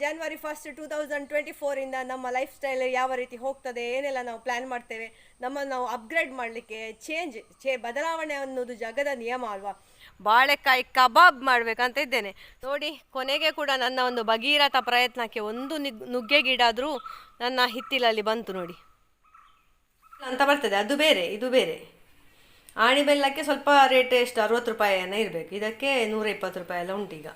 January first two thousand twenty ಫೋರಿಂದ ನಮ್ಮ life style ಯಾವ ರೀತಿ ಹೋಗ್ತದೆ, ಏನೆಲ್ಲ ನಾವು ಪ್ಲ್ಯಾನ್ ಮಾಡ್ತೇವೆ, ನಮ್ಮನ್ನು ನಾವು ಅಪ್ಗ್ರೇಡ್ ಮಾಡಲಿಕ್ಕೆ ಚೇಂಜ್ ಚೇ ಬದಲಾವಣೆ ಅನ್ನೋದು ಜಗದ ನಿಯಮ ಅಲ್ವಾ? ಬಾಳೆಕಾಯಿ ಕಬಾಬ್ ಮಾಡಬೇಕಂತ ಇದ್ದೇನೆ ನೋಡಿ, ಕೊನೆಗೆ ಕೂಡ ನನ್ನ ಒಂದು ಭಗೀರಥ ಪ್ರಯತ್ನಕ್ಕೆ ಒಂದು ನಿಗ್ ನುಗ್ಗೆ ಗಿಡಾದರೂ ನನ್ನ ಹಿತ್ತಿಲಲ್ಲಿ ಬಂತು ನೋಡಿ. ಅಂತ ಬರ್ತದೆ, ಅದು ಬೇರೆ, ಇದು ಬೇರೆ. ಆಣಿ ಬೆಲ್ಲಕ್ಕೆ ಸ್ವಲ್ಪ ರೇಟ್ ಎಷ್ಟು, ಅರವತ್ತು ಏನೋ ಇರಬೇಕು. ಇದಕ್ಕೆ ನೂರ ಇಪ್ಪತ್ತು ರೂಪಾಯಿ ಎಲ್ಲ ಉಂಟೀಗ.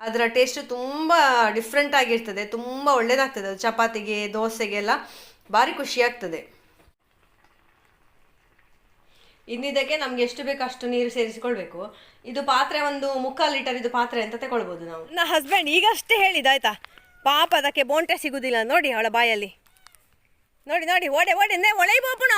ಅದರ ಟೇಸ್ಟ್ ತುಂಬ ಡಿಫ್ರೆಂಟ್ ಆಗಿರ್ತದೆ ತುಂಬ ಒಳ್ಳೇದಾಗ್ತದೆ ಅದು ಚಪಾತಿಗೆ ದೋಸೆಗೆಲ್ಲ ಭಾರಿ ಖುಷಿ ಆಗ್ತದೆ ಇನ್ನಿದಕ್ಕೆ ನಮ್ಗೆ ಎಷ್ಟು ಬೇಕು ಅಷ್ಟು ನೀರು ಸೇರಿಸಿಕೊಳ್ಬೇಕು. ಇದು ಪಾತ್ರೆ ಒಂದು ಮುಕ್ಕಾಲು ಲೀಟರ್ ಇದು ಪಾತ್ರೆ ಅಂತ ತಗೊಳ್ಬೋದು ನಾವು. ನನ್ನ ಹಸ್ಬೆಂಡ್ ಈಗಷ್ಟೇ ಹೇಳಿದ ಆಯ್ತಾ? ಪಾಪ ಅದಕ್ಕೆ ಬೋಂಟೆ ಸಿಗುದಿಲ್ಲ. ನೋಡಿ ಅವಳ ಬಾಯಲ್ಲಿ. ನೋಡಿ ನೋಡಿ ಓಡೆ ಓಡೆ ನೇ ಒಳೆ ಬೋಪುಣ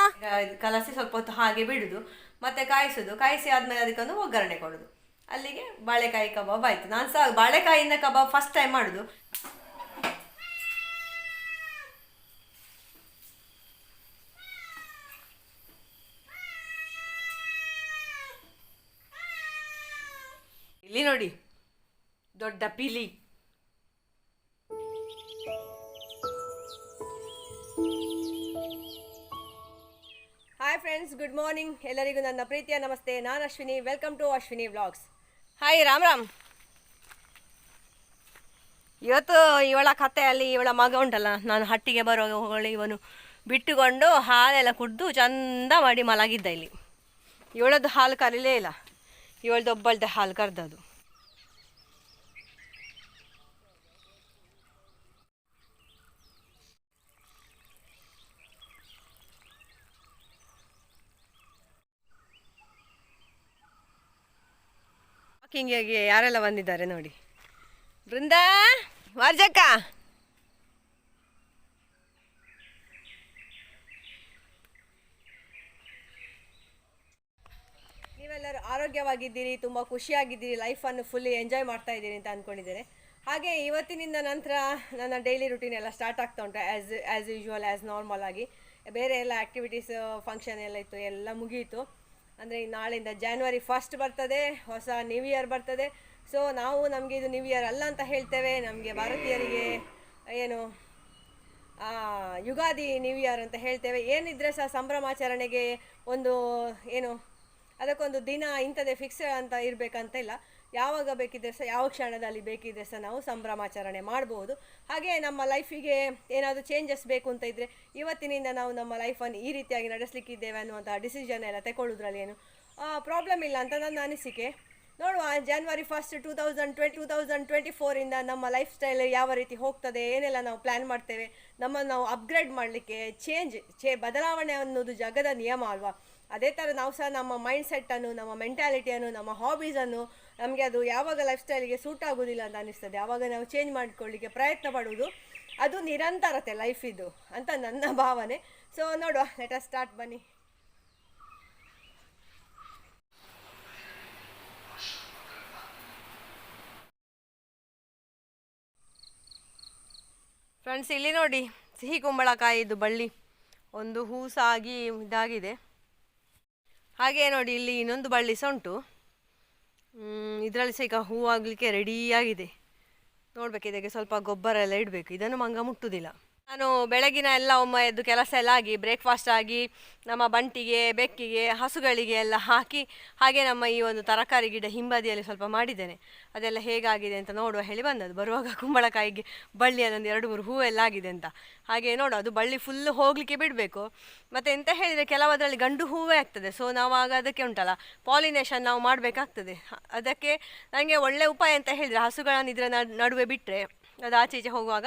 ಕಲಸಿ ಸ್ವಲ್ಪ ಹೊತ್ತು ಹಾಗೆ ಬಿಡುದು ಮತ್ತೆ ಕಾಯಿಸುದು. ಕಾಯಿಸಿ ಆದ್ಮೇಲೆ ಅದಕ್ಕೊಂದು ಒಗ್ಗರಣೆ ಕೊಡುದು. ಅಲ್ಲಿಗೆ ಬಾಳೆಕಾಯಿ ಕಬಾಬ್ ಆಯ್ತು. ನಾನು ಸಹ ಬಾಳೆಕಾಯಿಯಿಂದ ಕಬಾಬ್ ಫಸ್ಟ್ ಟೈಮ್ ಮಾಡುದು. ಇಲ್ಲಿ ನೋಡಿ, ದೊಡ್ಡ ಪಿಲಿ. ಹಾಯ್ ಫ್ರೆಂಡ್ಸ್ ಗುಡ್ ಮಾರ್ನಿಂಗ್ ಎಲ್ಲರಿಗೂ ನನ್ನ ಪ್ರೀತಿಯ ನಮಸ್ತೆ. ನಾನು Ashwini. Welcome to Ashwini vlogs hi Ram Ram ಇವತ್ತು ಇವಳ ಕಥೆಯಲ್ಲಿ ಇವಳ ಮಗ ಉಂಟಲ್ಲ, ನಾನು ಹಟ್ಟಿಗೆ ಬರೋ ಇವನು ಬಿಟ್ಟುಕೊಂಡು ಹಾಲೆಲ್ಲ ಕುಡಿದು ಚಂದ ಮಾಡಿ ಮಲಗಿದ್ದ ಇಲ್ಲಿ. ಇವಳದ್ದು ಹಾಲು ಕರೀಲೇ ಇಲ್ಲ, ಇವಳದ್ದು ಒಬ್ಬಳದ್ದು ಹಾಲು ಕರೆದದು ವಾಕಿಂಗಿಗೆ ಯಾರೆಲ್ಲ ಬಂದಿದ್ದಾರೆ ನೋಡಿ. ಬೃಂದಾ ವಾರ್ಜಕ್ಕ ನೀವೆಲ್ಲರೂ ಆರೋಗ್ಯವಾಗಿದ್ದೀರಿ, ತುಂಬ ಖುಷಿಯಾಗಿದ್ದೀರಿ ಲೈಫನ್ನು ಫುಲ್ಲಿ ಎಂಜಾಯ್ ಮಾಡ್ತಾ ಇದ್ದೀರಿ ಅಂತ ಅಂದ್ಕೊಂಡಿದ್ದೇನೆ ಹಾಗೆ ಇವತ್ತಿನಿಂದ ನಂತರ ನನ್ನ ಡೈಲಿ ರುಟೀನ್ ಎಲ್ಲ ಸ್ಟಾರ್ಟ್ ಆಗ್ತಾ ಉಂಟು as as usual as normal ಆಗಿ. ಬೇರೆ ಎಲ್ಲ ಆ್ಯಕ್ಟಿವಿಟೀಸ್ ಫಂಕ್ಷನ್ ಎಲ್ಲ ಇತ್ತು, ಎಲ್ಲ ಮುಗಿಯಿತು ಅಂದರೆ ನಾಳೆಯಿಂದ ಜಾನ್ವರಿ ಫಸ್ಟ್ ಬರ್ತದೆ, ಹೊಸ ನ್ಯೂ ಇಯರ್ ಬರ್ತದೆ. ಸೊ ನಾವು ನಮಗೆ ಇದು ನ್ಯೂ ಇಯರ್ ಅಲ್ಲ ಅಂತ ಹೇಳ್ತೇವೆ. ನಮಗೆ ಭಾರತೀಯರಿಗೆ ಏನು ಯುಗಾದಿ ನ್ಯೂ ಇಯರ್ ಅಂತ ಹೇಳ್ತೇವೆ. ಏನಿದ್ರೆ ಸಹ ಸಂಭ್ರಮಾಚರಣೆಗೆ ಒಂದು, ಏನು, ಅದಕ್ಕೊಂದು ದಿನ ಇಂಥದ್ದೇ ಫಿಕ್ಸ್ ಅಂತ ಇರಬೇಕಂತ ಇಲ್ಲ. ಯಾವಾಗ ಬೇಕಿದ್ರೆ ಸಹ, ಯಾವ ಕ್ಷಣದಲ್ಲಿ ಬೇಕಿದ್ರೆ ಸಹ ನಾವು ಸಂಭ್ರಮಾಚರಣೆ ಮಾಡ್ಬೋದು. ಹಾಗೆ ನಮ್ಮ ಲೈಫಿಗೆ ಏನಾದರೂ ಚೇಂಜಸ್ ಬೇಕು ಅಂತ ಇದ್ದರೆ ಇವತ್ತಿನಿಂದ ನಾವು ನಮ್ಮ ಲೈಫನ್ನು ಈ ರೀತಿಯಾಗಿ ನಡೆಸಲಿಕ್ಕಿದ್ದೇವೆ ಅನ್ನುವಂಥ ಡಿಸಿಷನ್ ಎಲ್ಲ ತಗೊಳ್ಳೋದ್ರಲ್ಲಿ ಏನು ಪ್ರಾಬ್ಲಮ್ ಇಲ್ಲ ಅಂತ ನನ್ನ ಅನಿಸಿಕೆ. ನೋಡುವ January first two thousand twenty two thousand twenty ಫೋರಿಂದ ನಮ್ಮ ಲೈಫ್ ಸ್ಟೈಲ್ ಯಾವ ರೀತಿ ಹೋಗ್ತದೆ, ಏನೆಲ್ಲ ನಾವು ಪ್ಲ್ಯಾನ್ ಮಾಡ್ತೇವೆ, ನಮ್ಮನ್ನು ನಾವು ಅಪ್ಗ್ರೇಡ್ ಮಾಡಲಿಕ್ಕೆ ಚೇಂಜ್ ಚೇ ಬದಲಾವಣೆ ಅನ್ನೋದು ಜಗದ ನಿಯಮ ಅಲ್ವಾ? ಅದೇ ಥರ ನಾವು ಸಹ ನಮ್ಮ ಮೈಂಡ್ ಸೆಟ್ಟನ್ನು ನಮ್ಮ ಮೆಂಟ್ಯಾಲಿಟಿಯನ್ನು ನಮ್ಮ ಹಾಬೀಸನ್ನು ನಮಗೆ ಅದು ಯಾವಾಗ ಲೈಫ್ ಸ್ಟೈಲಿಗೆ ಸೂಟ್ ಆಗೋದಿಲ್ಲ ಅಂತ ಅನ್ನಿಸ್ತದೆ ಆವಾಗ ನಾವು ಚೇಂಜ್ ಮಾಡಿಕೊಳ್ಳಿಕ್ಕೆ ಪ್ರಯತ್ನ ಪಡುವುದು ಅದು ನಿರಂತರತೆ ಲೈಫ್ ಇದು ಅಂತ ನನ್ನ ಭಾವನೆ. ಸೊ ನೋಡುವ ಲೆಟ್ ಸ್ಟಾರ್ಟ್ ಬನ್ನಿ. ಫ್ರೆಂಡ್ಸ್ ಇಲ್ಲಿ ನೋಡಿ, ಸಿಹಿ ಕುಂಬಳಕಾಯಿದು ಬಳ್ಳಿ. ಒಂದು ಹೂಸಾಗಿ ಇದಾಗಿದೆ. ಹಾಗೆ ನೋಡಿ, ಇಲ್ಲಿ ಇನ್ನೊಂದು ಬಳ್ಳಿ ಸಹ ಉಂಟು. ಇದರಲ್ಲಿ ಸಹ ಈಗ ಹೂವಾಗಲಿಕ್ಕೆ ರೆಡಿಯಾಗಿದೆ ನೋಡಬೇಕು, ಇದಕ್ಕೆ ಸ್ವಲ್ಪ ಗೊಬ್ಬರ ಎಲ್ಲ ಇಡಬೇಕು. ಇದನ್ನು ಮಂಗ ಮುಟ್ಟುವುದಿಲ್ಲ ನಾನು ಬೆಳಗಿನ ಎಲ್ಲ ಒಮ್ಮೆ ಎದ್ದು ಕೆಲಸ ಎಲ್ಲ ಆಗಿ ಬ್ರೇಕ್ಫಾಸ್ಟ್ ಆಗಿ, ನಮ್ಮ ಬಂಟಿಗೆ, ಬೆಕ್ಕಿಗೆ, ಹಸುಗಳಿಗೆ ಎಲ್ಲ ಹಾಕಿ, ಹಾಗೆ ನಮ್ಮ ಈ ಒಂದು ತರಕಾರಿ ಗಿಡ ಹಿಂಬದಿಯಲ್ಲಿ ಸ್ವಲ್ಪ ಮಾಡಿದ್ದೇನೆ. ಅದೆಲ್ಲ ಹೇಗಾಗಿದೆ ಅಂತ ನೋಡುವ ಹೇಳಿ ಬಂದದ್ದು. ಬರುವಾಗ ಕುಂಬಳಕಾಯಿಗೆ ಬಳ್ಳಿಯಲ್ಲೊಂದು ಎರಡು ಮೂರು ಹೂವೆಲ್ಲ ಆಗಿದೆ ಅಂತ. ಹಾಗೆ ನೋಡು, ಅದು ಬಳ್ಳಿ ಫುಲ್ ಹೋಗಲಿಕ್ಕೆ ಬಿಡಬೇಕು. ಮತ್ತು ಎಂತ ಹೇಳಿದರೆ ಕೆಲವದರಲ್ಲಿ ಗಂಡು ಹೂವೇ ಆಗ್ತದೆ. ಸೊ ನಾವು ಆಗ ಅದಕ್ಕೆ ಉಂಟಲ್ಲ ಪಾಲಿನೇಷನ್ ನಾವು ಮಾಡಬೇಕಾಗ್ತದೆ. ಅದಕ್ಕೆ ನನಗೆ ಒಳ್ಳೆ ಉಪಾಯ ಅಂತ ಹೇಳಿದರೆ ಹಸುಗಳನ್ನು ಇದರ ನಡುವೆ ಬಿಟ್ಟರೆ ಅದು ಆಚೆ ಈಚೆ ಹೋಗುವಾಗ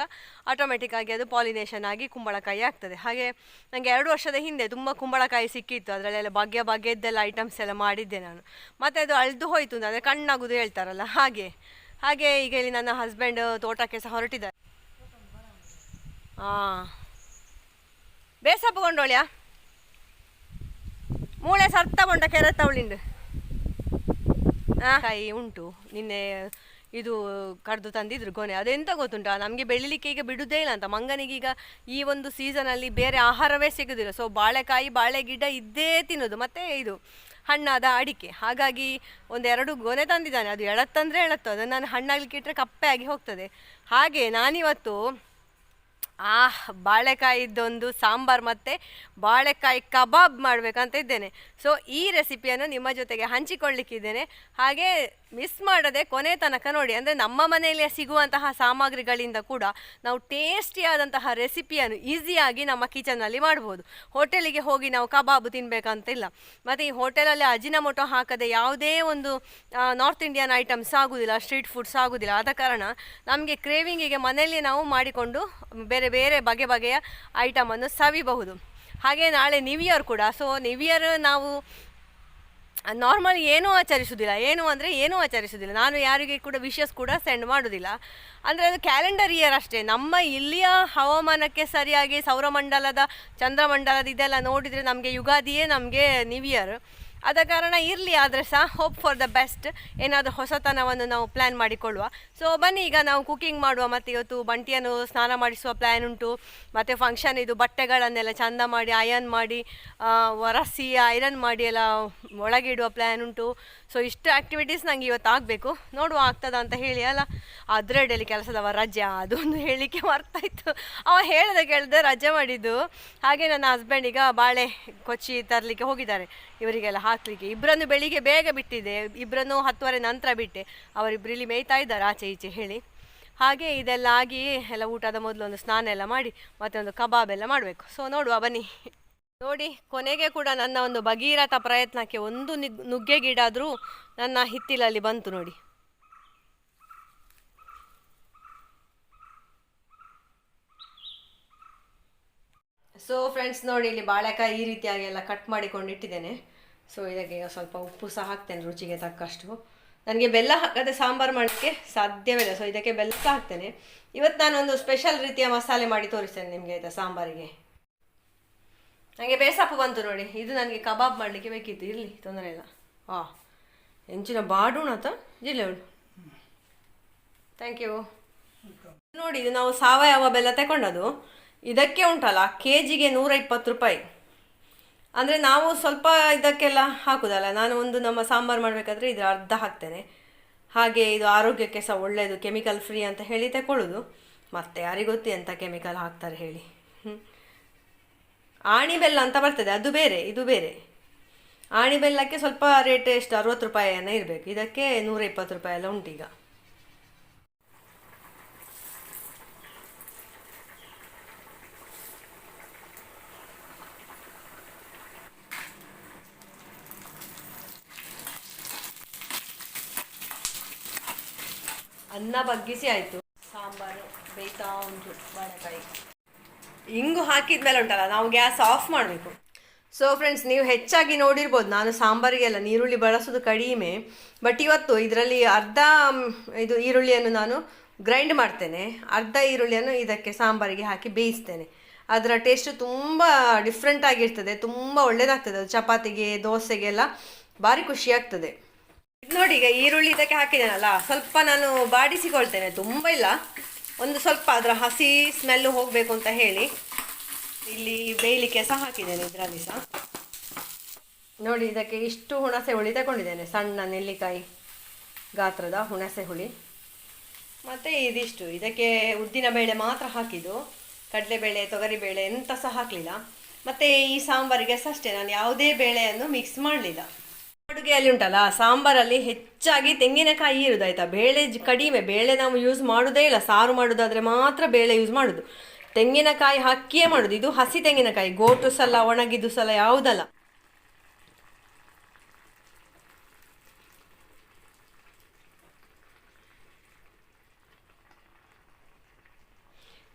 ಆಟೋಮೆಟಿಕ್ ಆಗಿ ಅದು ಪಾಲಿನೇಷನ್ ಆಗಿ ಕುಂಬಳಕಾಯಿ ಆಗ್ತದೆ. ಹಾಗೆ ನನಗೆ ಎರಡು ವರ್ಷದ ಹಿಂದೆ ತುಂಬ ಕುಂಬಳಕಾಯಿ ಸಿಕ್ಕಿತ್ತು. ಅದರಲ್ಲೆಲ್ಲ ಭಾಗ್ಯ ಭಾಗ್ಯದ್ದೆಲ್ಲ ಐಟಮ್ಸ್ ಎಲ್ಲ ಮಾಡಿದ್ದೆ ನಾನು. ಮತ್ತು ಅದು ಅಳ್ದು ಹೋಯಿತು ಅಂದರೆ ಕಣ್ಣಾಗುದು ಹೇಳ್ತಾರಲ್ಲ, ಹಾಗೆ. ಹಾಗೆ ಈಗ ಇಲ್ಲಿ ನನ್ನ ಹಸ್ಬೆಂಡ್ ತೋಟಕ್ಕೆ ಸಹ ಹೊರಟಿದ್ದಾರೆ. ಹಾಂ ಬೇಸಪ್ಪಗೊಂಡೋಳ್ಯಾ ಮೂಳೆ ಸರ್ತ ಕೆರೆ ತವಳಿಂಡು ಕಾಯಿ ಉಂಟು. ನಿನ್ನೆ ಇದು ಕಡ್ದು ತಂದಿದ್ರು ಗೊನೆ ಅದೆಂತ ಗೊತ್ತುಂಟಾ? ನಮಗೆ ಬೆಳಿಲಿಕ್ಕೆ ಈಗ ಬಿಡುದೇ ಇಲ್ಲ ಅಂತ. ಮಂಗನಿಗೆ ಈಗ ಈ ಒಂದು ಸೀಸನಲ್ಲಿ ಬೇರೆ ಆಹಾರವೇ ಸಿಗೋದಿಲ್ಲ. ಸೊ ಬಾಳೆಕಾಯಿ, ಬಾಳೆ ಗಿಡ ಇದ್ದೇ ತಿನ್ನೋದು. ಮತ್ತೆ ಇದು ಹಣ್ಣಾದ ಅಡಿಕೆ. ಹಾಗಾಗಿ ಒಂದೆರಡು ಗೊನೆ ತಂದಿದ್ದಾನೆ. ಅದು ಎಳತ್ತಂದರೆ ಎಳತ್ತು. ಅದನ್ನು ನಾನು ಹಣ್ಣಾಗ್ಲಿಕ್ಕೆ ಇಟ್ಟರೆ ಕಪ್ಪೆ ಆಗಿ ಹೋಗ್ತದೆ. ಹಾಗೆ ನಾನಿವತ್ತು ಆ ಬಾಳೆಕಾಯಿದ್ದೊಂದು ಸಾಂಬಾರ್ ಮತ್ತು ಬಾಳೆಕಾಯಿ ಕಬಾಬ್ ಮಾಡಬೇಕಂತ ಇದ್ದೇನೆ. ಸೊ ಈ ರೆಸಿಪಿಯನ್ನು ನಿಮ್ಮ ಜೊತೆಗೆ ಹಂಚಿಕೊಳ್ಳಿಕ್ಕಿದ್ದೇನೆ. ಹಾಗೆ ಮಿಸ್ ಮಾಡದೆ ಕೊನೆ ತನಕ ನೋಡಿ, ಅಂದರೆ ನಮ್ಮ ಮನೆಯಲ್ಲೇ ಸಿಗುವಂತಹ ಸಾಮಗ್ರಿಗಳಿಂದ ಕೂಡ ನಾವು ಟೇಸ್ಟಿಯಾದಂತಹ ರೆಸಿಪಿಯನ್ನು ಈಸಿಯಾಗಿ ನಮ್ಮ ಕಿಚನಲ್ಲಿ ಮಾಡ್ಬೋದು. ಹೋಟೆಲಿಗೆ ಹೋಗಿ ನಾವು ಕಬಾಬ್ ತಿನ್ನಬೇಕಂತಿಲ್ಲ ಮತ್ತು ಈ ಹೋಟೆಲಲ್ಲಿ ಅಜಿನಮೊಟೊ ಹಾಕದೆ ಯಾವುದೇ ಒಂದು ನಾರ್ತ್ ಇಂಡಿಯನ್ ಐಟಮ್ಸ್ ಆಗೋದಿಲ್ಲ ಸ್ಟ್ರೀಟ್ ಫುಡ್ಸ್ ಆಗೋದಿಲ್ಲ. ಆದ ಕಾರಣ ನಮಗೆ ಕ್ರೇವಿಂಗಿಗೆ ಮನೆಯಲ್ಲಿ ನಾವು ಮಾಡಿಕೊಂಡು ಬೇರೆ ಬೇರೆ ಬಗೆ ಬಗೆಯ ಐಟಮನ್ನು ಸವಿಬಹುದು. ಹಾಗೆ ನಾಳೆ ನ್ಯೂ ಇಯರ್ ಕೂಡ ಸೊ ನ್ಯೂ ಇಯರ್ ನಾವು ನಾರ್ಮಲ್ ಏನೂ ಆಚರಿಸುವುದಿಲ್ಲ ಏನು ಅಂದರೆ ಏನೂ ಆಚರಿಸುವುದಿಲ್ಲ ನಾನು ಯಾರಿಗೆ ಕೂಡ ವಿಷಸ್ ಕೂಡ ಸೆಂಡ್ ಮಾಡೋದಿಲ್ಲ. ಅಂದರೆ ಅದು ಕ್ಯಾಲೆಂಡರ್ ಇಯರ್ ಅಷ್ಟೇ. ನಮ್ಮ ಇಲ್ಲಿಯ ಹವಾಮಾನಕ್ಕೆ ಸರಿಯಾಗಿ ಸೌರಮಂಡಲದ, ಚಂದ್ರಮಂಡಲದ ಇದೆಲ್ಲ ನೋಡಿದರೆ ನಮಗೆ ಯುಗಾದಿಯೇ ನಮಗೆ ನ್ಯೂ ಇಯರ್ ಆದ ಕಾರಣ ಇರಲಿ, ಆದರೆ ಸಹ ಹೋಪ್ ಫಾರ್ ದ ಬೆಸ್ಟ್ ಏನಾದರೂ ಹೊಸತನವನ್ನು ನಾವು ಪ್ಲ್ಯಾನ್ ಮಾಡಿಕೊಳ್ಳುವ. ಸೊ ಬನ್ನಿ, ಈಗ ನಾವು ಕುಕಿಂಗ್ ಮಾಡುವ. ಮತ್ತು ಇವತ್ತು ಬಂಟಿಯನ್ನು ಸ್ನಾನ ಮಾಡಿಸುವ ಪ್ಲ್ಯಾನ್ ಉಂಟು. ಮತ್ತು ಫಂಕ್ಷನ್ ಇದು ಬಟ್ಟೆಗಳನ್ನೆಲ್ಲ ಚಂದ ಮಾಡಿ ಅಯನ್ ಮಾಡಿ ಒರಸಿ ಐರನ್ ಮಾಡಿ ಎಲ್ಲ ಒಳಗಿಡುವ ಪ್ಲ್ಯಾನ್ ಉಂಟು. ಸೊ ಇಷ್ಟು ಆ್ಯಕ್ಟಿವಿಟೀಸ್ ನಂಗೆ ಇವತ್ತು ಆಗಬೇಕು. ನೋಡುವ ಆಗ್ತದ ಅಂತ ಹೇಳಿ, ಅಲ್ಲ ಅದರಡಿಯಲ್ಲಿ ಕೆಲಸದವ ರಜೆ, ಅದೊಂದು ಹೇಳಲಿಕ್ಕೆ ಮರ್ತಾಯಿತ್ತು ಅವ ಹೇಳ್ದೆ ಕೇಳ್ದೆ ರಜೆ ಮಾಡಿದ್ದು. ಹಾಗೆ ನನ್ನ ಹಸ್ಬೆಂಡ್ ಈಗ ಬಾಳೆ ಕೊಚ್ಚಿ ತರಲಿಕ್ಕೆ ಹೋಗಿದ್ದಾರೆ. ಇವರಿಗೆಲ್ಲ ಹಾಕಲಿಕ್ಕೆ. ಇಬ್ಬರನ್ನು ಬೆಳಿಗ್ಗೆ ಬೇಗ ಬಿಟ್ಟಿದ್ದೆ. ಇಬ್ಬರನ್ನು ಹತ್ತುವರೆ ನಂತರ ಬಿಟ್ಟೆ. ಅವರಿಬ್ಬರು ಇಲ್ಲಿ ಮೇಯ್ತಾ ಇದ್ದಾರೆ, ಆಚೆ ಈಚೆ ಹೇಳಿ. ಹಾಗೆ ಇದೆಲ್ಲ ಆಗಿ ಎಲ್ಲ ಊಟದ ಮೊದಲು ಒಂದು ಸ್ನಾನ ಎಲ್ಲ ಮಾಡಿ ಮತ್ತೆ ಒಂದು ಕಬಾಬ್ ಎಲ್ಲ ಮಾಡಬೇಕು. ಸೊ ನೋಡುವ ಬನ್ನಿ. ನೋಡಿ, ಕೊನೆಗೆ ಕೂಡ ನನ್ನ ಒಂದು ಭಗೀರಥ ಪ್ರಯತ್ನಕ್ಕೆ ಒಂದು ನಿಗ್ ನುಗ್ಗೆ ಗಿಡ ಆದರೂ ನನ್ನ ಹಿತ್ತಿಲಲ್ಲಿ ಬಂತು ನೋಡಿ. ಸೊ ಫ್ರೆಂಡ್ಸ್ ನೋಡಿ, ಇಲ್ಲಿ ಬಾಳೆಕಾಯಿ ಈ ರೀತಿಯಾಗಿ ಎಲ್ಲ ಕಟ್ ಮಾಡಿಕೊಂಡು ಇಟ್ಟಿದ್ದೇನೆ. ಸೊ ಇದಕ್ಕೆ ಸ್ವಲ್ಪ ಉಪ್ಪು ಸಹ ಹಾಕ್ತೇನೆ, ರುಚಿಗೆ ತಕ್ಕಷ್ಟು. ನನಗೆ ಬೆಲ್ಲ ಹಾಕದೆ ಸಾಂಬಾರು ಮಾಡೋಕ್ಕೆ ಸಾಧ್ಯವಿಲ್ಲ ಸೊ ಇದಕ್ಕೆ ಬೆಲ್ಲ ಹಾಕ್ತೇನೆ. ಇವತ್ತು ನಾನೊಂದು ಸ್ಪೆಷಲ್ ರೀತಿಯ ಮಸಾಲೆ ಮಾಡಿ ತೋರಿಸ್ತೇನೆ ನಿಮಗೆ, ಆಯಿತಾ, ಸಾಂಬಾರಿಗೆ. ನನಗೆ ಬೇಸಪ್ಪು ಬಂತು ನೋಡಿ. ಇದು ನನಗೆ ಕಬಾಬ್ ಮಾಡಲಿಕ್ಕೆ ಬೇಕಿತ್ತು. ಇರಲಿ, ತೊಂದರೆ ಇಲ್ಲ. ಆ ಎಂಚಿನ ಬಾಡುಣತ ಜಿಲ್ಲೆ ಥ್ಯಾಂಕ್ ಯು ನೋಡಿ, ಇದು ನಾವು ಸಾವಯವ ಬೆಲ್ಲ ತಗೊಂಡದು ಇದಕ್ಕೆ ಉಂಟಲ್ಲ ಕೆ ಜಿಗೆ ನೂರ ಇಪ್ಪತ್ತು ರೂಪಾಯಿ. ಅಂದರೆ ನಾವು ಸ್ವಲ್ಪ ಇದಕ್ಕೆಲ್ಲ ಹಾಕೋದಲ್ಲ, ನಾನು ಒಂದು ನಮ್ಮ ಸಾಂಬಾರು ಮಾಡಬೇಕಾದ್ರೆ ಇದು ಅರ್ಧ ಹಾಕ್ತೇನೆ. ಹಾಗೆ ಇದು ಆರೋಗ್ಯಕ್ಕೆ ಸಹ ಒಳ್ಳೆಯದು ಕೆಮಿಕಲ್ ಫ್ರೀ ಅಂತ ಹೇಳಿ ತಗೊಳ್ಳೋದು ಮತ್ತೆ ಯಾರಿಗೊತ್ತಿ ಅಂತ ಕೆಮಿಕಲ್ ಹಾಕ್ತಾರೆ ಹೇಳಿ. ಹ್ಞೂ ಆಣಿ ಬೆಲ್ಲ ಅಂತ ಬರ್ತದೆ, ಅದು ಬೇರೆ, ಇದು ಬೇರೆ. ಆಣಿ ಬೆಲ್ಲಕ್ಕೆ ಸ್ವಲ್ಪ ರೇಟ್ ಎಷ್ಟು? ಅರವತ್ತು ರೂಪಾಯಿಯನ್ನ ಇರಬೇಕು. ಇದಕ್ಕೆ ನೂರ ಇಪ್ಪತ್ತು ರೂಪಾಯಿ ಎಲ್ಲ ಉಂಟೀಗ. ಅನ್ನ ಬಗ್ಗಿಸಿ ಆಯಿತು. ಸಾಂಬಾರು, ಬೇಯ್ತಾ ಉಂಟು ಬಾಳೆಕಾಯಿ ಇಂಗು ಹಾಕಿದ್ಮೇಲೆ ಉಂಟಲ್ಲ ನಾವು ಗ್ಯಾಸ್ ಆಫ್ ಮಾಡಬೇಕು. ಸೊ ಫ್ರೆಂಡ್ಸ್ ನೀವು ಹೆಚ್ಚಾಗಿ ನೋಡಿರ್ಬೋದು ನಾನು ಸಾಂಬಾರಿಗೆಲ್ಲ ನೀರುಳ್ಳಿ ಬಳಸೋದು ಕಡಿಮೆ ಬಟ್ ಇವತ್ತು ಇದರಲ್ಲಿ ಅರ್ಧ ಇದು ಈರುಳ್ಳಿಯನ್ನು ನಾನು ಗ್ರೈಂಡ್ ಮಾಡ್ತೇನೆ. ಅರ್ಧ ಈರುಳ್ಳಿಯನ್ನು ಇದಕ್ಕೆ ಸಾಂಬಾರಿಗೆ ಹಾಕಿ ಬೇಯಿಸ್ತೇನೆ. ಅದರ ಟೇಸ್ಟ್ ತುಂಬ ಡಿಫ್ರೆಂಟ್ ಆಗಿರ್ತದೆ ತುಂಬ ಒಳ್ಳೆಯದಾಗ್ತದೆ ಅದು ಚಪಾತಿಗೆ ದೋಸೆಗೆಲ್ಲ ಭಾರಿ ಖುಷಿ ಆಗ್ತದೆ ಇದು ನೋಡಿ ಈಗ ಈರುಳ್ಳಿ ಇದಕ್ಕೆ ಹಾಕಿದ್ದೇನಲ್ಲ ಸ್ವಲ್ಪ ನಾನು ಬಾಡಿಸಿಕೊಳ್ತೇನೆ ತುಂಬ ಇಲ್ಲ. ಒಂದು ಸ್ವಲ್ಪ ಅದರ ಹಸಿ ಸ್ಮೆಲ್ಲು ಹೋಗಬೇಕು ಅಂತ ಹೇಳಿ ಇಲ್ಲಿ ಬೇಯಲಿಕ್ಕೆ ಸಹ ಹಾಕಿದ್ದೇನೆ ಇದರಲ್ಲಿ ಸಹ. ನೋಡಿ ಇದಕ್ಕೆ ಇಷ್ಟು ಹುಣಸೆ ಹುಳಿ ತಗೊಂಡಿದ್ದೇನೆ, ಸಣ್ಣ ನೆಲ್ಲಿಕಾಯಿ ಗಾತ್ರದ ಹುಣಸೆ ಹುಳಿ. ಮತ್ತು ಇದಿಷ್ಟು, ಇದಕ್ಕೆ ಉದ್ದಿನ ಬೇಳೆ ಮಾತ್ರ ಹಾಕಿದ್ದು, ಕಡಲೆಬೇಳೆ, ತೊಗರಿಬೇಳೆ ಎಂತ ಸಹ ಹಾಕಲಿಲ್ಲ. ಮತ್ತು ಈ ಸಾಂಬಾರಿಗೆ ಸಹ ಅಷ್ಟೇ, ನಾನು ಯಾವುದೇ ಬೇಳೆಯನ್ನು ಮಿಕ್ಸ್ ಮಾಡಲಿಲ್ಲ. ಅಡುಗೆಯಲ್ಲಿ ಉಂಟಲ್ಲ, ಸಾಂಬಾರಲ್ಲಿ ಹೆಚ್ಚಾಗಿ ತೆಂಗಿನಕಾಯಿ ಇರುದು ಆಯ್ತಾ? ಬೇಳೆ ಕಡಿಮೆ, ಬೇಳೆ ನಾವು ಯೂಸ್ ಮಾಡೋದೇ ಇಲ್ಲ, ಸಾರು ಮಾಡೋದಾದ್ರೆ ಮಾತ್ರ ಬೇಳೆ ಯೂಸ್ ಮಾಡೋದು. ತೆಂಗಿನಕಾಯಿ ಹಾಕಿಯೇ ಮಾಡೋದು, ಇದು ಹಸಿ ತೆಂಗಿನಕಾಯಿ, ಗೋಟು ಸಲ, ಒಣಗಿದ್ದು ಸಲ ಯಾವುದಲ್ಲ.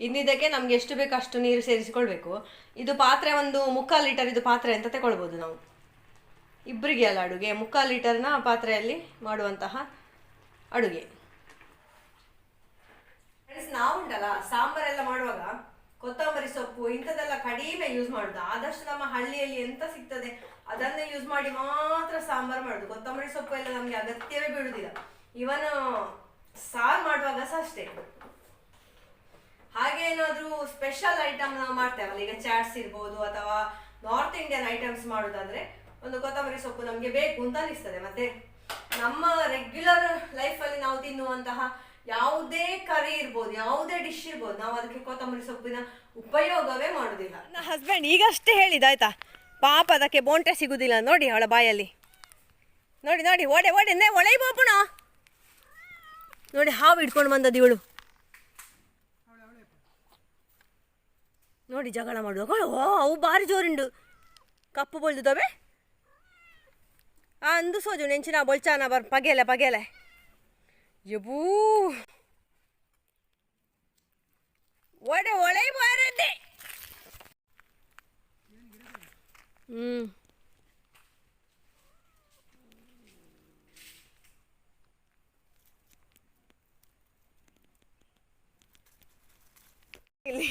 ಇನ್ನಿದಕ್ಕೆ ನಮ್ಗೆ ಎಷ್ಟು ಬೇಕು ಅಷ್ಟು ನೀರು ಸೇರಿಸಿಕೊಳ್ಬೇಕು. ಇದು ಪಾತ್ರೆ ಒಂದು ಮುಕ್ಕಾಲು ಲೀಟರ್ ಇದು ಪಾತ್ರೆ ಅಂತ ತಗೊಳ್ಬೋದು ನಾವು. ಇಬ್ಬರಿಗೆ ಅಲ್ಲ ಅಡುಗೆ. ಮುಕ್ಕಾಲು ಲೀಟರ್ನ ಪಾತ್ರೆಯಲ್ಲಿ ಮಾಡುವಂತಹ ಅಡುಗೆ. ನಾವು ಉಂಟಲ್ಲ ಸಾಂಬಾರೆಲ್ಲ ಮಾಡುವಾಗ ಕೊತ್ತಂಬರಿ ಸೊಪ್ಪು, ಇಂಥದ್ದೆಲ್ಲ ಕಡಿಮೆ ಯೂಸ್ ಮಾಡುದು. ಆದಷ್ಟು ನಮ್ಮ ಹಳ್ಳಿಯಲ್ಲಿ ಎಂತ ಸಿಗ್ತದೆ, ಅದನ್ನೇ ಯೂಸ್ ಮಾಡಿ ಮಾತ್ರ ಸಾಂಬಾರು ಮಾಡುದು. ಕೊತ್ತಂಬರಿ ಸೊಪ್ಪು ಎಲ್ಲ ನಮ್ಗೆ ಅಗತ್ಯವೇ ಬೀಳುದಿಲ್ಲ ಇವನ್ ಸಾರು ಮಾಡುವಾಗ ಸಹ ಅಷ್ಟೇ. ಹಾಗೆ ಏನಾದ್ರೂ ಸ್ಪೆಷಲ್ ಐಟಮ್ ನಾವು ಮಾಡ್ತೇವಲ್ಲ, ಈಗ ಚಾಟ್ಸ್ ಇರ್ಬೋದು ಅಥವಾ ನಾರ್ತ್ ಇಂಡಿಯನ್ ಐಟಮ್ಸ್ ಮಾಡೋದಾದ್ರೆ ಒಂದು ಕೊತ್ತಂಬರಿ ಸೊಪ್ಪು ನಮಗೆ ಬೇಕು ಅಂತ ಅನಿಸ್ತದೆ. ಮತ್ತೆ ನಮ್ಮ ರೆಗ್ಯುಲರ್ ಲೈಫಲ್ಲಿ ನಾವು ತಿನ್ನುವಂತಹ ಯಾವುದೇ ಕರಿ ಇರ್ಬೋದು, ಯಾವುದೇ ಡಿಶ್ ಇರ್ಬೋದು, ನಾವು ಅದಕ್ಕೆ ಕೊತ್ತಂಬರಿ ಸೊಪ್ಪಿನ ಉಪಯೋಗವೇ ಮಾಡುದಿಲ್ಲ. ನನ್ನ ಹಸ್ಬೆಂಡ್ ಈಗಷ್ಟೇ ಹೇಳಿದ ಆಯ್ತಾ, ಪಾಪ ಅದಕ್ಕೆ ಬೋಂಟೆ ಸಿಗುದಿಲ್ಲ ನೋಡಿ ಅವಳ ಬಾಯಲ್ಲಿ. ನೋಡಿ ನೋಡಿ, ಓಡೆ ಓಡೆ, ನೇ ಒಳೆ ಬಾಪುಣ ನೋಡಿ, ಹಾವು ಇಟ್ಕೊಂಡು ಬಂದದ್ದು ಇವಳು. ನೋಡಿ, ಜಗಳ ಮಾಡುವಾಗ, ಓ, ಅವು ಭಾರಿ ಜೋರುಂಡು ಕಪ್ಪು ಬೊಳ್ದುದವೆ ಅಂದು ಸೋಜು, ನೆಂಚಿನ ಬೊಳ್ಚಾನ ಬರ್, ಪಗೆಲೆ ಪಗೆಲೆ. ಯಬೂ ಒಡೆ ಒಳೆ ಬಾರದೆ ಹ್ಮ್. ಇಲ್ಲಿ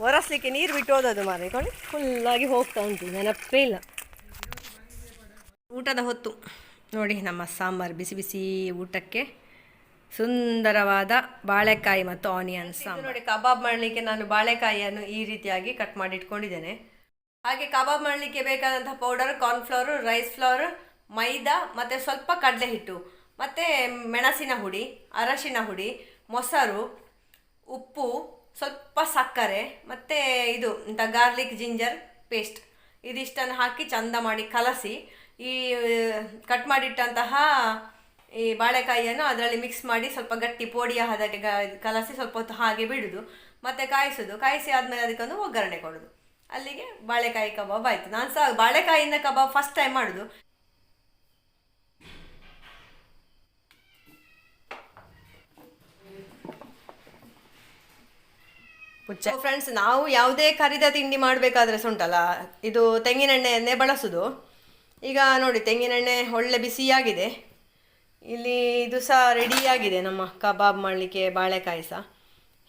ಒರೆಸ್ಲಿಕ್ಕೆ ನೀರು ಬಿಟ್ಟು ಹೋದದ್ದು ಮಾರೆ ಕೊಂಡು ಫುಲ್ಲಾಗಿ ಹೋಗ್ತಾ ಉಂಟು, ನೆನಪೇ ಇಲ್ಲ. ಊಟದ ಹೊತ್ತು. ನೋಡಿ ನಮ್ಮ ಸಾಂಬಾರು ಬಿಸಿ ಬಿಸಿ ಊಟಕ್ಕೆ ಸುಂದರವಾದ ಬಾಳೆಕಾಯಿ ಮತ್ತು ಆನಿಯನ್ ಸಾಂಬಾರು. ನೋಡಿ ಕಬಾಬ್ ಮಾಡಲಿಕ್ಕೆ ನಾನು ಬಾಳೆಕಾಯಿಯನ್ನು ಈ ರೀತಿಯಾಗಿ ಕಟ್ ಮಾಡಿ ಇಟ್ಕೊಂಡಿದ್ದೇನೆ ಹಾಗೆ ಕಬಾಬ್ ಮಾಡಲಿಕ್ಕೆ ಬೇಕಾದಂಥ powder cornflour rice flour maida ಮತ್ತು ಸ್ವಲ್ಪ ಕಡಲೆ ಹಿಟ್ಟು ಮತ್ತು ಮೆಣಸಿನ ಹುಡಿ ಅರಶಿನ ಹುಡಿ ಮೊಸರು ಉಪ್ಪು ಸ್ವಲ್ಪ ಸಕ್ಕರೆ ಮತ್ತು ಇದು ಇಂಥ ಗಾರ್ಲಿಕ್ ಜಿಂಜರ್ ಪೇಸ್ಟ್ ಇದಿಷ್ಟನ್ನು ಹಾಕಿ ಚಂದ ಮಾಡಿ ಕಲಸಿ. ಈ ಕಟ್ ಮಾಡಿಟ್ಟಂತಹ ಈ ಬಾಳೆಕಾಯಿಯನ್ನು ಅದರಲ್ಲಿ ಮಿಕ್ಸ್ ಮಾಡಿ ಸ್ವಲ್ಪ ಗಟ್ಟಿ ಪೋಡಿಯ ಹದಕ್ಕೆ ಕಲಸಿ ಸ್ವಲ್ಪ ಹೊತ್ತು ಹಾಗೆ ಬಿಡುದು. ಮತ್ತೆ ಕಾಯಿಸೋದು. ಕಾಯಿಸಿ ಆದಮೇಲೆ ಅದಕ್ಕೊಂದು ಒಗ್ಗರಣೆ ಕೊಡೋದು. ಅಲ್ಲಿಗೆ ಬಾಳೆಕಾಯಿ ಕಬಾಬ್ ಆಯಿತು. ನಾನು ಸಹ ಬಾಳೆಕಾಯಿಯಿಂದ ಕಬಾಬ್ ಫಸ್ಟ್ ಟೈಮ್ ಮಾಡೋದು. ಫ್ರೆಂಡ್ಸ್ ನಾವು ಯಾವುದೇ ಕರಿದ ತಿಂಡಿ ಮಾಡಬೇಕಾದ್ರೆ ಉಂಟಲ್ಲ ಇದು ತೆಂಗಿನೆಣ್ಣೆಯನ್ನೇ ಬಳಸೋದು. ಈಗ ನೋಡಿ ತೆಂಗಿನೆಣ್ಣೆ ಒಳ್ಳೆ ಬಿಸಿಯಾಗಿದೆ. ಇಲ್ಲಿ ಇದು ಸಹ ರೆಡಿಯಾಗಿದೆ ನಮ್ಮ ಕಬಾಬ್ ಮಾಡಲಿಕ್ಕೆ ಬಾಳೆಕಾಯಿ ಸಹ.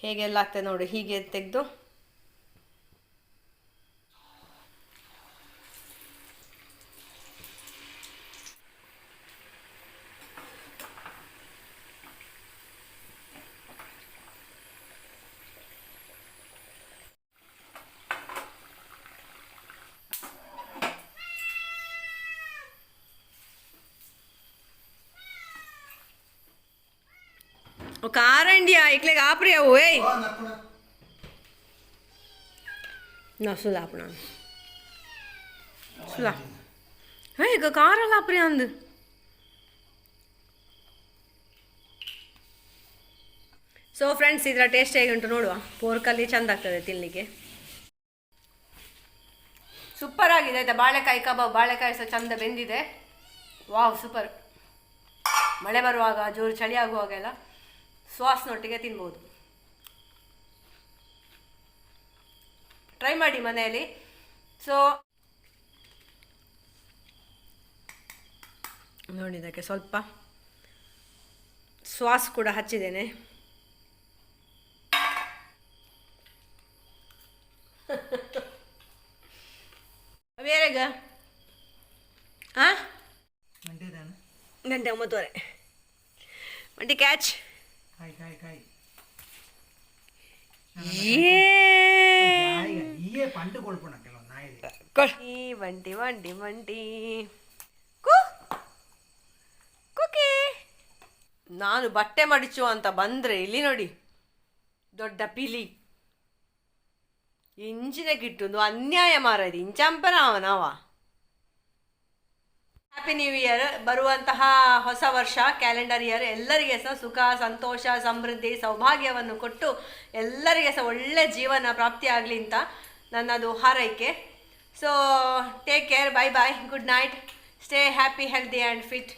ಹೇಗೆಲ್ಲ ಆಗ್ತದೆ ನೋಡಿ, ಹೀಗೆ ತೆಗೆದು ಕಾರಂಡಿಯಾ ಆಪ್ರಿ ಅವು ಏಯ್ ನಾ ಸುಲಾಪ್ ನಾನು ಸುಲಾ ಹೇ ಈಗ ಕಾರಲ್ಲ ಆಪ್ರಿ ಅಂದು ಸೊ ಫ್ರೆಂಡ್ಸ್ ಇದರ ಟೇಸ್ಟ್ ಹೇಗೆ ಉಂಟು ನೋಡುವ ಪೋರ್ಕಲ್ಲಿ ಚಂದ ಆಗ್ತದೆ ತಿನ್ನಲಿಕ್ಕೆ ಸೂಪರ್ ಆಗಿದೆ ಆಯ್ತಾ ಬಾಳೆಕಾಯಿ ಕಬಾಬ್ ಬಾಳೆಕಾಯಿ ಸಹ ಚಂದ ಬೆಂದಿದೆ ವಾವ್ ಸೂಪರ್ ಮಳೆ ಬರುವಾಗ ಜೋರು ಚಳಿ ಆಗುವಾಗೆಲ್ಲ ಸಾಸ್ನೊಟ್ಟಿಗೆ ತಿನ್ಬೋದು. ಟ್ರೈ ಮಾಡಿ ಮನೆಯಲ್ಲಿ. ಸೊ ನೋಡಿ ಇದಕ್ಕೆ ಸ್ವಲ್ಪ ಸಾಸ್ ಕೂಡ ಹಚ್ಚಿದ್ದೇನೆ. ಬೇರೆಗ ಹಾಂ ಗಂಟೆ ಒಂಬತ್ತುವರೆ. ಮಂಟಿ ಕ್ಯಾಚ್ ಕಾಯ್ ಕಾಯಿ ಕಾಯಿ ಏ ಈಯೇ ಪಂಡು ಕೊಳ್ಪುಣ ಕೆಲವು ನಾಯಿದೆ ಕೊಳ್ ಈ ಬಂಟಿ ಬಂಟಿ ಬಂಟಿ ಕು ಕುಕಿ ನಾನು ಬಟ್ಟೆ ಮಡಿಚು ಅಂತ ಬಂದ್ರೆ ಇಲ್ಲಿ ನೋಡಿ. ದೊಡ್ಡ ಪಿಲಿ. ಇಂಚಿನ ಗಿಟ್ಟು ಅನ್ಯಾಯ ಮಾರದು ಇಂಚಂಪನ ಅವನವ. ಹ್ಯಾಪಿ ನ್ಯೂ ಇಯರ್ ಬರುವಂತಹ ಹೊಸ ವರ್ಷ ಕ್ಯಾಲೆಂಡರ್ ಇಯರ್ ಎಲ್ಲರಿಗೆ ಸಹ ಸುಖ, ಸಂತೋಷ, ಸಮೃದ್ಧಿ, ಸೌಭಾಗ್ಯವನ್ನು ಕೊಟ್ಟು ಎಲ್ಲರಿಗೆ ಸಹ ಒಳ್ಳೆ ಜೀವನ ಪ್ರಾಪ್ತಿಯಾಗಲಿ ಅಂತ ನನ್ನದು ಹಾರೈಕೆ. So take care bye bye good night stay happy healthy and fit